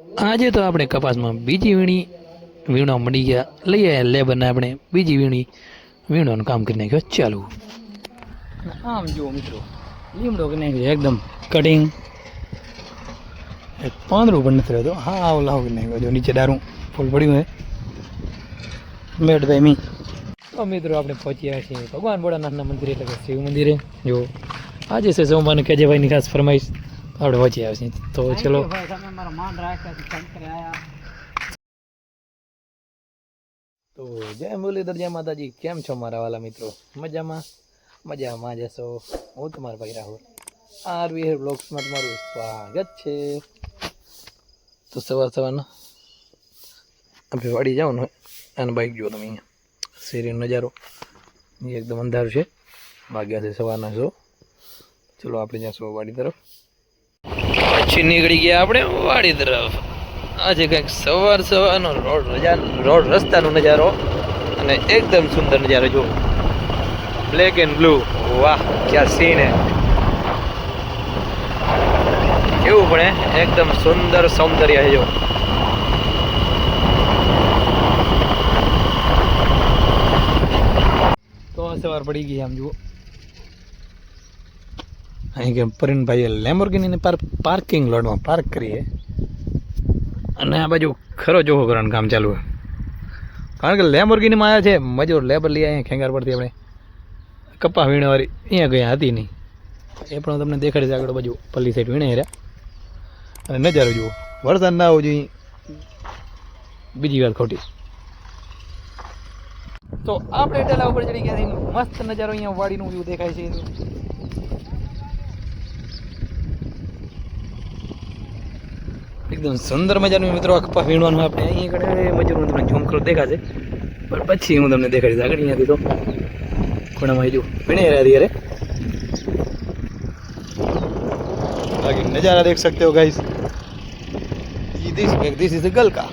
આજે તો આપણે કપાસમાં બીજી વીણી, વીણો મળી ગયા. લઈ આવ્યા લેબરને આપણે બીજી વીણી, વીણોનું કામ કરી નાખ્યો. ચાલુ. આમ જુઓ મિત્રો, લીમડો કે નાખ્યો એકદમ કટિંગ પાંદડું પણ નથી રહેતો. હા, આવું લાવો કે નાખ્યો જો નીચે દારૂ ફૂલ પડ્યું હે મેડ ભાઈ મી તો મિત્રો, આપણે પહોંચ્યા છીએ ભગવાન ભોળાનાથના મંદિરે, એટલે શિવ મંદિરે. જો, આજે છે સોમવારને કેજેભાઈની ખાસ ફરમાઈશ. આપણે પહોંચી આવશે તો ચલો તો જય મુરલીધર જય માતાજી. કેમ છો મારા વાલા મિત્રો? મજામાં? મજામાં જશો હું તમારો ભાઈ રાહુલ. આરવી હેર બ્લોગ્સમાં તમારું સ્વાગત છે. તો સવાર સવારના આપણે વાડી જાઓ ને અને બાઇક જુઓ તમે અહીંયા. શેરીનો નજારો એ એકદમ અંધારું છે. વાગ્યા છે સવારના છો. ચલો આપણે જ્યાં વાડી તરફ. પછી નીકળી ગયા આપણે વાડી તરફ. આજે કંઈક સવાર સવારનો રોડ રજા, રોડ રસ્તાનો નજારો અને એકદમ સુંદર નજારો જો બ્લેક એન્ડ બ્લુ વાહ, ક્યાં સીન હે. કેવું પણ એકદમ સુંદર સૌંદર્ય છે જો. તો સવાર પડી ગઈ આમ જુઓ. અહીં કે પરિણભાઈએ લેમ્બોર્ગિનીને પાર્કિંગ લોટમાં પાર્ક કરીએ. અને આ બાજુ ખરો જોખો કરવાનું કામ ચાલુ છે કારણ કે લેમોર્ગિનીમાં આવ્યા છે, મજૂર લેબર લઈ અહીંયા ખેંગાર પરથી આપણે. કપા વીણવાળી અહીંયા ગયા હતી નહીં. એ પણ હું તમને દેખાડીશ આગળ બાજુ પલ્લી સાઈડ વીણે રહ્યા. અને નજારો જુઓ. વરસાદ ના આવવો જોઈએ. બીજી વાત ખોટી. તો આપણે ટેલા ઉપર ચડી ગયા મસ્ત નજારો અહીંયા વાડીનું વ્યૂ દેખાય છે. એકદમ સુંદર મજાનું મિત્રો. આખા કપા વીણવાનું આપણે અહીંયા આગળ મજૂર તમને ઝૂમ કરો દેખાશે. પણ પછી હું તમને દેખાડીશ આગળ અહીંયાથી તો. ખૂણામાં આવી જાઉં વીણે રહ્યા અરે બાકી નજારા દેખ શકતે હો ગાઈસ દિસ દિસ ઇઝ ગલકા.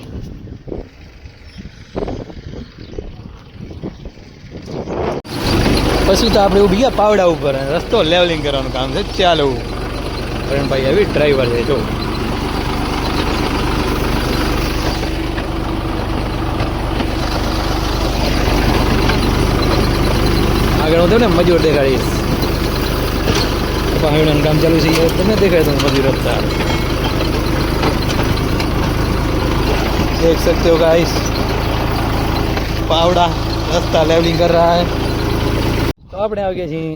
પછી તો આપણે ઊભી ગયા પાવડા ઉપર રસ્તો લેવલિંગ કરવાનું કામ છે. ચાલવું કરણભાઈ આવી ડ્રાઈવર છે, જો. આગળ હું તમને મજૂર દેખાડીશ પહાડીનું કામ ચાલુ છે એ તમને દેખાય તો મજૂર રસ્તા देख सकते हो गाइस પાવડા રસ્તા લેવલિંગ કર રહા હે તો આપણે આવી ગયા છીએ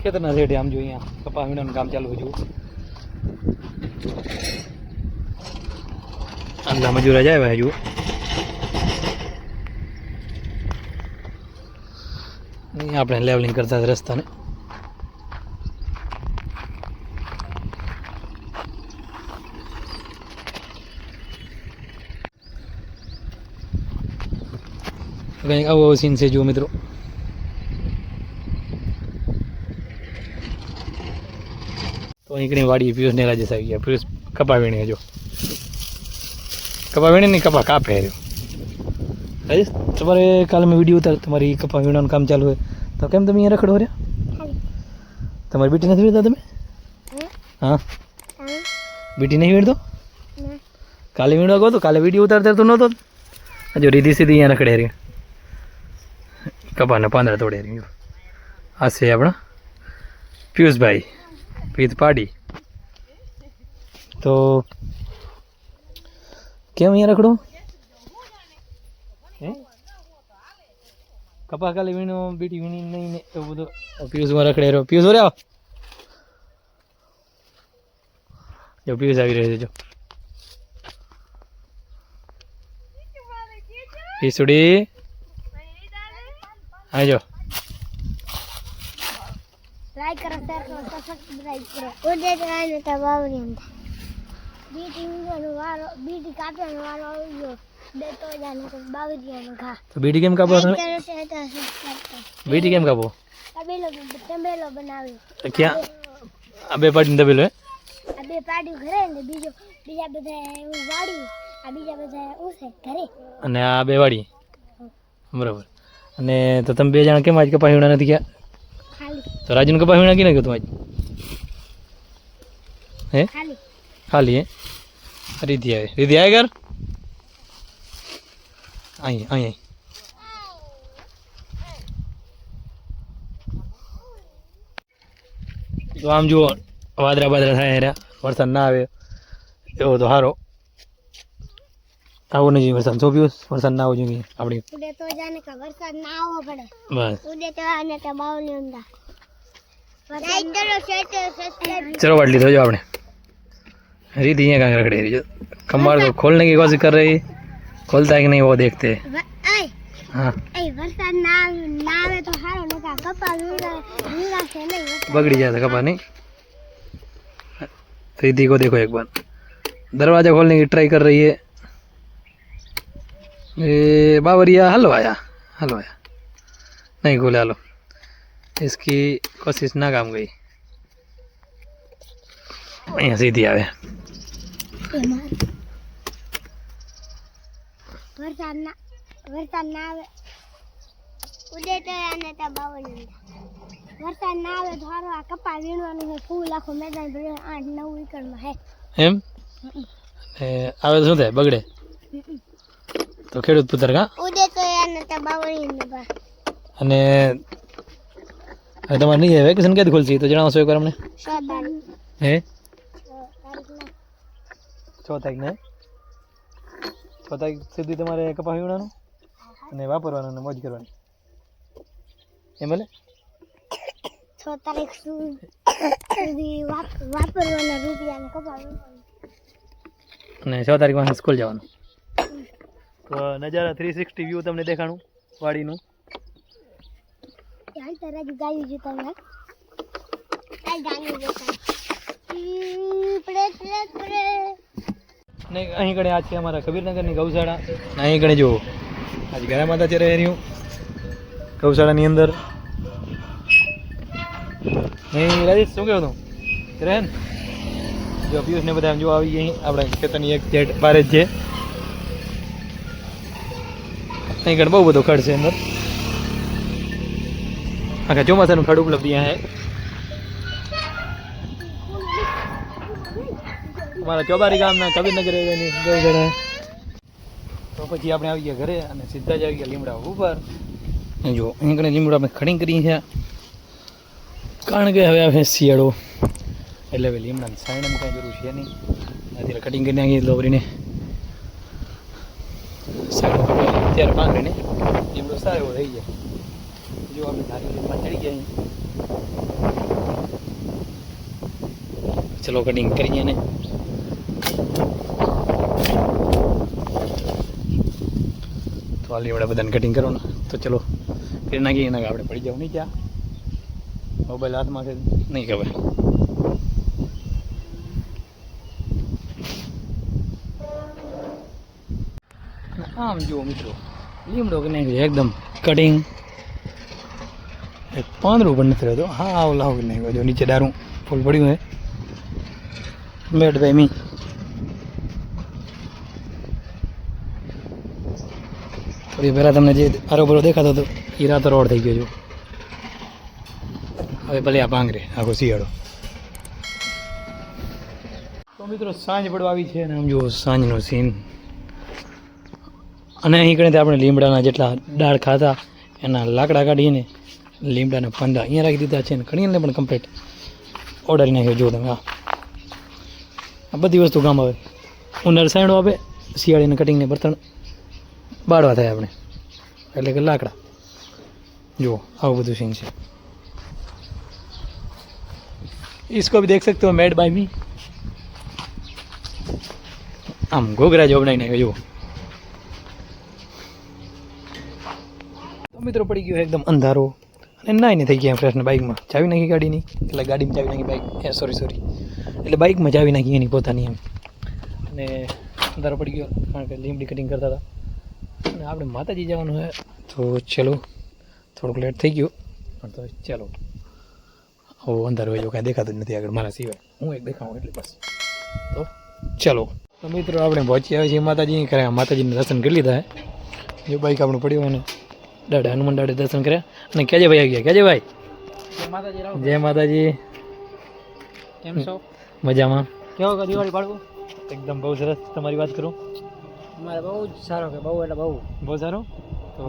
ખેતરના શેઠે આમ જો અહીંયા કપા વીણવાનું કામ ચાલુ છે જુઓ આટલા મજૂર જ આવ્યા આપણે લેવલિંગ કરતા હતા રસ્તાને. કંઈક આવો સીન છે, જુઓ મિત્રો. તો અહીં વાડી પિયુષ ને રાજેશ આવી ગયા. પિયુષ કપા વીણી જો. કપા વીણી નહીં, કપા કાપે રહ્યો. રાજેશ, તમારે કાલે મેં વીડિયો ઉતાર તમારી કપા વીણવાનું કામ ચાલુ હોય. તો કેમ તમે અહીંયા રખડો રહ્યા? તમારી બીટી નથી વેડતા તમે? હા? બીટી નહીં વેડતો? કાલે વીણવા ગયો તો કાલે વીડિયો ઉતારતા તો નહોતો હજુ રીધી સીધી અહીંયા રખડે રહી કપાના પાંદડા તોડે રહી આ છે આપણા પિયુષભાઈ પીત પાડી. તો કેમ અહીંયા રખડો હે કપા કાલે વીણો, બીટી વીણી નહીં ને એવું બધું. પિયુષમાં રખડે રહ્યો. પિયુષ રહ્યો જો, પિયુષ આવી રહ્યો છે, જો. પીસુડી. હા, જો. લાઈક કરો શેર કરો સબસ્ક્રાઇબ કરો. ઉડે ટ્રાય તો બાવરી અંદર. બીટી ઊંઘવાનો વારો, બીટી કાપવાનો વારો આવી ગયો. તો બીડી કેમ કાપો તમે? બીટી કેમ કાપો? તબેલો તબેલો ક્યાં? આ બે પાટીને દબેલો હે? આ બે પાડ્યું ઘરે ને બીજો બીજા બધા વાડી આ બીજા બધા છે ઘરે. અને આ બે વાડી બરાબર. અને તો તમે બે જણા કેમ આજ કપા વીણા નથી ગયા તો રાજુને કપા વીણા કેને ગયો તમે આજ? હે? ખાલી. ખાલી હે? રીધી આવે. રીધી આવે ઘર? અહીં અહીં તો આમ જુઓ વાદળા બાદળા થાય રહ્યા વરસાદ ના આવે એવો તો સારો આવો નહીં જોઈએ વરસાદ સોંપ્યું વરસાદ ના આવવો જોઈએ આપણી ઉડે તો જાને કે વરસાદ ના આવવો પડે બસ ઉડે તો આને તો બાવલી ઊંધા લાઈક કરો શેર કરો સબસ્ક્રાઇબ चलो वाट ली तो जो आपने रिद्धि यहाँ कहाँ रखड़े रही जो कमर को खोलने की कोशिश कर रही खोलता है कि नहीं वो देखते हैं આય हाँ એ વરસાદ ના આવે ના આવે તો સારો નકા કપા વીરા વીરા છે નહીં વરસાદ बगड़ी जाता कपा नहीं रिद्धि को देखो एक बार दरवाजा खोलने की ट्राई कर रही है ये बावरिया हलो आया हलो आया नहीं खोले हलो इसकी कोशिश नाकाम गई અહીંયા સીધી આવે વરસાદ ના વરસાદ ના આવે. ઉડે તો આને તો વરસાદ ના આવે તો સારો આ કપા વીણવાનું છે ફૂલ આખું મેદાન ભર્યું આઠ નવ એકરમાં હે. એમ? ને આવે તો શું થાય બગડે? તો ખેડૂત પુત્ર કા? ઉડે તો આને તો બાવલી ઊંધા અને હવે તમારે નહીં વેકેશન ક્યાંથી ખુલશે? એ તો જણાવશો એકવાર અમને. હે? છ તારીખને. છ તારીખ સુધી તમારે કપાસ વીણવાનું અને વાપરવાનું અને મોજ કરવાની. એમ ભલે છ તારીખ સુધી વાપરવાના રૂપિયા ને કપા અને છ તારીખમાં સ્કૂલ જવાનું. તો નજારા થ્રી સિક્સટી વ્યૂ તમને દેખાણું વાડીનું. ગાયું ને અહીં કણે આ છે અમારા કબીરનગરની ગૌશાળા. ને અહીં કણે જુઓ. આજે ઘણા માતા છે રહે રહ્યું. ગૌશાળાની અંદર. નહીં રાજેશ, શું કહેવું તું રહે ને? જો પિયુષ ને બધા એમ જો આવી અહીં આપણે ખેતરની એક જેટ બાર જ છે. અહીં કડે બહુ બધો ખડ છે અંદર. આખા ચોમાસાનું ખડ ઉપલબ્ધ અહીંયા છે અમારા ચોબારી ગામના કવિનગર એરિયાની ગૌશાળા તો પછી આપણે આવી ગયા ઘરે અને સીધા જ આવી ગયા લીમડા ઉપર. જો અહીં લીમડા આપણે ખડી કરી છે. કારણ કે હવે આવે શિયાળો. એટલે હવે લીમડાની સાયણાની કાંઈ જરૂર છે નહીં. અત્યારે કટિંગ કરી નાખી લોબરીને. સાઈડ અત્યારે પાંગરીને લીમડો સારો થઈ જાય જો આપણે ધારી લીમડા ચડી ગયા ચલો કટિંગ કરીએ ને. તો આ લીમડા બધાને કટિંગ કરો ને તો ચલો કરી નાખીએ, એના આપણે પડી જાવ નહીં ક્યાં મોબાઈલ હાથમાં છે. નહીં ખબર. આમ જુઓ મિત્રો, લીમડો કે નહીં, એકદમ કટિંગ એક પાંદડું પણ નથી રહેતો. હા આવું લાવું કે નહીં, જો નીચે દારૂ ફૂલ પડ્યું હે મેડ ભાઈ, મી. થોડી પહેલાં તમને જે આરોપરો દેખાતો હતો, એ રાતો રોડ થઈ ગયો છું હવે ભલે આ પાંગરે આખો શિયાળો. તો મિત્રો, સાંજ પડવા આવી છે અને આમ જુઓ સાંજનો સીન અને અહીં કણે આપણે લીમડાના જેટલા દાળ ખાતા એના લાકડા કાઢીને લીમડાના પંદા અહીંયા રાખી દીધા છે અને કણીને પણ કમ્પ્લીટ ઓર્ડર નાખ્યો. જો તમે, હા. આ બધી વસ્તુ કામ આવે. ઉનાળ સાયણો આવે શિયાળીને કટિંગને બર્તન બાળવા થાય આપણે એટલે કે લાકડા જુઓ આવું બધું સીન છે इसको भी देख सकते हो मेड बाय मी આમ ઘોઘરા જેવો બનાવી નાખ્યો જુઓ તો મિત્રો પડી ગયો એકદમ અંધારો અને નાઈને થઈ ગયા ફ્રેશને બાઇકમાં ચાવી નાખી ગાડીની એટલે ગાડીમાં ચાવી નાખી બાઇક એ સોરી સોરી એટલે બાઇકમાં ચાવી નાખી એની પોતાની એમ અને અંધારો પડી ગયો કારણ કે લીમડી કટિંગ કરતા હતા અને આપણે માતાજી જવાનું છે. તો ચલો થોડુંક લેટ થઈ ગયું. પણ તો ચાલો. ઓ અંધારો હોય કાંઈ દેખાતું જ નથી આગળ મારા સિવાય. હું એક દેખાઉં એટલે બસ. તો ચલો. તો મિત્રો આપણે પહોંચી આવે છીએ માતાજી કરે માતાજીને દર્શન કરી લીધા જો બાઈક આપણું પડ્યું હોય ને. દાડે હનુમાન દાડે દર્શન કર્યા. અને કેજે ભાઈ આવી ગયા? કેજે ભાઈ? માતાજી જય માતાજી. કેમ છો? મજામાં. કેવો દિવાળી પાડવું? એકદમ બહુ સરસ. તમારી વાત કરું. અમારે બહુ જ સારો કે બહુ એટલે બહુ. બહુ સારો? તો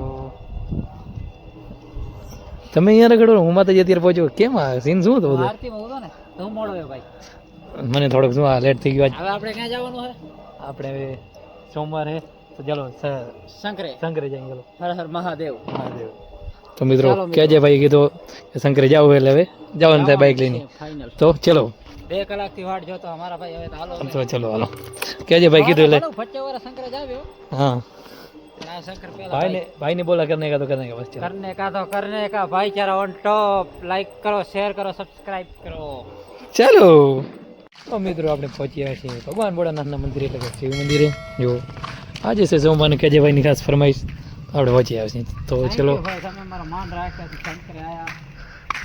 તમે અહીંયા રગડો હું માતાજી અત્યારે પહોંચ્યો કેમ આ સીન શું હતો બધું? આરતીમાં હતો ને તો હું મોડો આવ્યો ભાઈ. મને થોડોક શું આ લેટ થઈ ગયો. હવે આપણે ક્યાં જવાનું છે? આપણે હવે સોમવારે તો ચાલો શંકરે. શંકરે જઈએ ચાલો. હર હર મહાદેવ. મહાદેવ. તો મિત્રો કેજે ભાઈ કીધું શંકરે જાવ એટલે હવે જવાનું થાય બાઇક લઈને. તો ચલો. બે કલાકથી વાટ જોતો અમારા ભાઈ હવે તો હાલો તો ચલો હાલો કેજે ભાઈ કીધું એટલે ફચ્ચે વાળા શંકરે જાવ્યો હા આ શંકર પેલા ભાઈ ને ભાઈ ને બોલા કરને કા તો કરને કા બસ ચલો करने का तो करने का भाईचारा ऑन टॉप लाइक करो शेयर करो सब्सक्राइब करो ચાલો તો મિત્રો આપણે પહોંચી આવ્યા છીએ ભગવાન ભોળાનાથના મંદિરે એટલે કે શિવ મંદિરે જો આજે છે સોમવારને કેજે ભાઈની ખાસ ફરમાઈશ આપણે પહોંચી આવ્યા છીએ તો Thank ચલો you ભાઈ તમે મારો માન રાખ્યા છે શંકરે આયા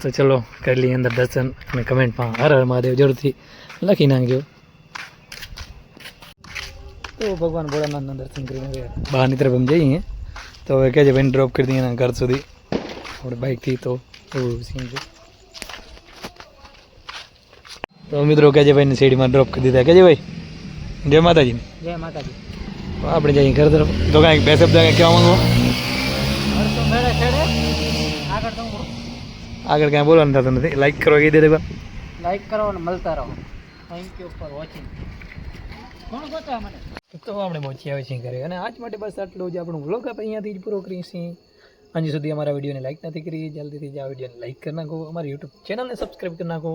તો ચલો કરલી અંદર દર્શન અને કમેન્ટમાં હર હર મહાદેવ જરૂરથી લખી નાખજો. તો ભગવાન ભોળાનાથના દર્શન કરીને બહારની તરફ અમે જઈએ. તો હવે કહેજે ભાઈને ડ્રોપ કરી દઈએ એના ઘર સુધી. આપણે બાઇકથી તો એવું સીન છે. તો મિત્રો કહેજે ભાઈને શેરીમાં ડ્રોપ કરી દીધા. કહેજે ભાઈ જય માતાજી. જય માતાજી. આપણે જઈએ ઘર તરફ. તો કાંઈક બે શબ્દ કાંઈક કહેવા માંગો? આગળ તો આગળ કાંઈ બોલવાનું થતું નથી. લાઈક કરો કહી દે લાઈક કરો અને મળતા રહો. થેન્ક યુ ફોર વોચિંગ કોણ ગોતા મને? તો આપણે પહોંચી આવે છીએ ઘરે. અને આજ માટે બસ આટલું જ. આપણું વ્લોગ આપણે અહીંયાથી જ પૂરો કરીએ છીએ હજી સુધી અમારા વિડીયોને લાઈક નથી કરી. જલ્દીથી જ આ વિડીયોને લાઈક કરી નાખો. અમારી યુટ્યુબ ચેનલને સબસ્ક્રાઈબ કરી નાખો.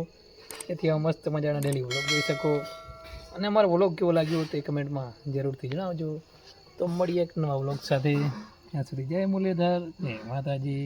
જેથી આ મસ્ત મજાના ડેલી વ્લોગ જોઈ શકો. અને અમારો વ્લોગ કેવો લાગ્યો તે કમેન્ટમાં જરૂરથી જણાવજો. તો મળીએ એક નવા વ્લોગ સાથે. ત્યાં સુધી જય મુરલીધર. જય માતાજી.